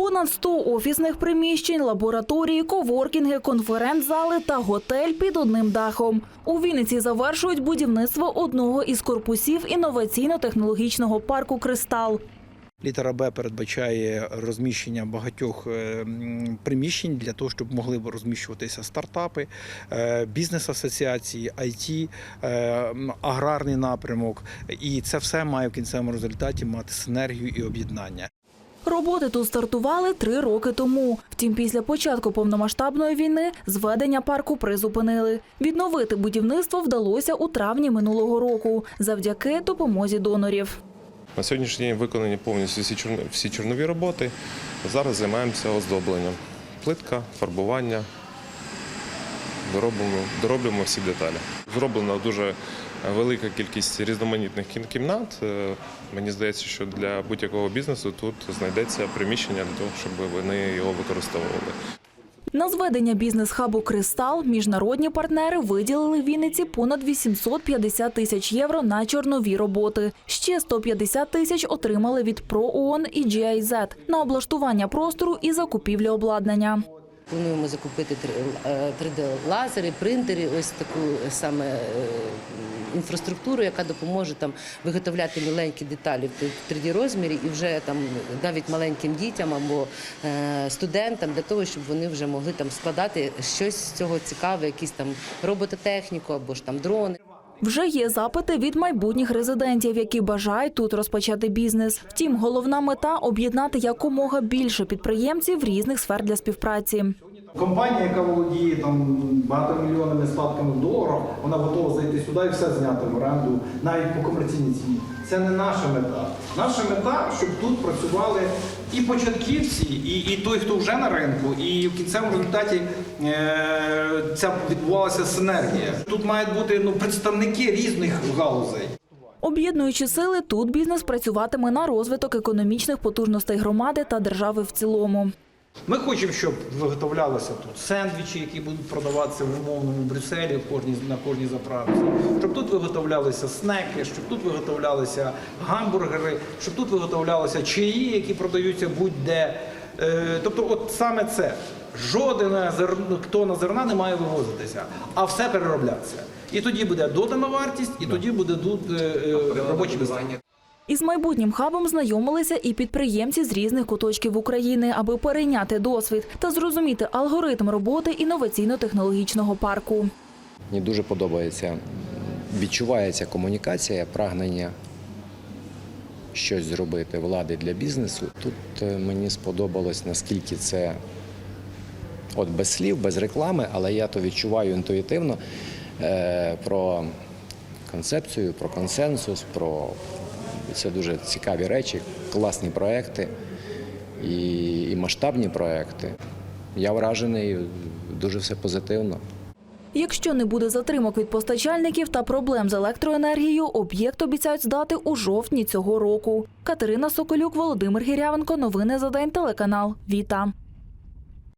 Понад 100 офісних приміщень, лабораторії, коворкінги, конференц-зали та готель під одним дахом. У Вінниці завершують будівництво одного із корпусів інноваційно-технологічного парку Кристал. Літера Б передбачає розміщення багатьох е, приміщень для того, щоб могли розміщуватися стартапи, е, бізнес-асоціації, IT, е, аграрний напрямок. І це все має в кінцевому результаті мати синергію і об'єднання. Роботи тут стартували три роки тому. Втім, після початку повномасштабної війни зведення парку призупинили. Відновити будівництво вдалося у травні минулого року завдяки допомозі донорів. На сьогоднішній день виконані повністю всі, чорно- всі чорнові роботи. Зараз займаємося оздобленням. Плитка, фарбування. Доробимо, дороблюємо всі деталі. Зроблена дуже велика кількість різноманітних кімнат. Е, Мені здається, що для будь-якого бізнесу тут знайдеться приміщення для того, щоб вони його використовували. На зведення бізнес-хабу Кристал міжнародні партнери виділили Вінниці понад 850 тисяч євро на чорнові роботи. Ще 150 тисяч отримали від ProOn і GIZ на облаштування простору і закупівлю обладнання. Плануємо закупити 3D-лазери, принтери, ось таку саме е, інфраструктуру, яка допоможе там виготовляти маленькі деталі в 3D-розмірі і вже там навіть маленьким дітям або е, студентам для того, щоб вони вже могли там складати щось з цього цікаве, якісь там робототехніку або ж там дрони. Вже є запити від майбутніх резидентів, які бажають тут розпочати бізнес. Втім, головна мета об'єднати якомога більше підприємців різних сфер для співпраці. Компанія, яка володіє там багатомільйонними статками в доларах, вона готова зайти сюди і все зняти в оренду навіть по комерційній ціні. Це не наша мета. Наша мета, щоб тут працювали і початківці, і, і той, хто вже на ринку, і в кінцевому результаті е, ця відбувалася синергія. Тут мають бути ну, представники різних галузей. Об'єднуючи сили, тут бізнес працюватиме на розвиток економічних потужностей громади та держави в цілому. Ми хочемо, щоб виготовлялися тут сендвічі, які будуть продаватися в умовному Брюсселі на кожній заправці, щоб тут виготовлялися снеки, щоб тут виготовлялися гамбургери, щоб тут виготовлялися чаї, які продаються будь-де. Е, Тобто, от саме це. Жодна зерно, тонна зерна не має вивозитися, а все перероблятися. І тоді буде додана вартість, і тоді буде тут е, е, робочі місця. Із майбутнім хабом знайомилися і підприємці з різних куточків України, аби перейняти досвід та зрозуміти алгоритм роботи інноваційно-технологічного парку. Мені дуже подобається. Відчувається комунікація, прагнення щось зробити влади для бізнесу. Тут е, мені сподобалось, наскільки це от без слів, без реклами, але я то відчуваю інтуїтивно е, про концепцію, про консенсус, про це дуже цікаві речі, класні проекти і, і масштабні проекти. Я вражений, дуже все позитивно. Якщо не буде затримок від постачальників та проблем з електроенергією, об'єкт обіцяють здати у жовтні цього року. Катерина Соколюк, Володимир Гірявенко. Новини за день. Телеканал Віта.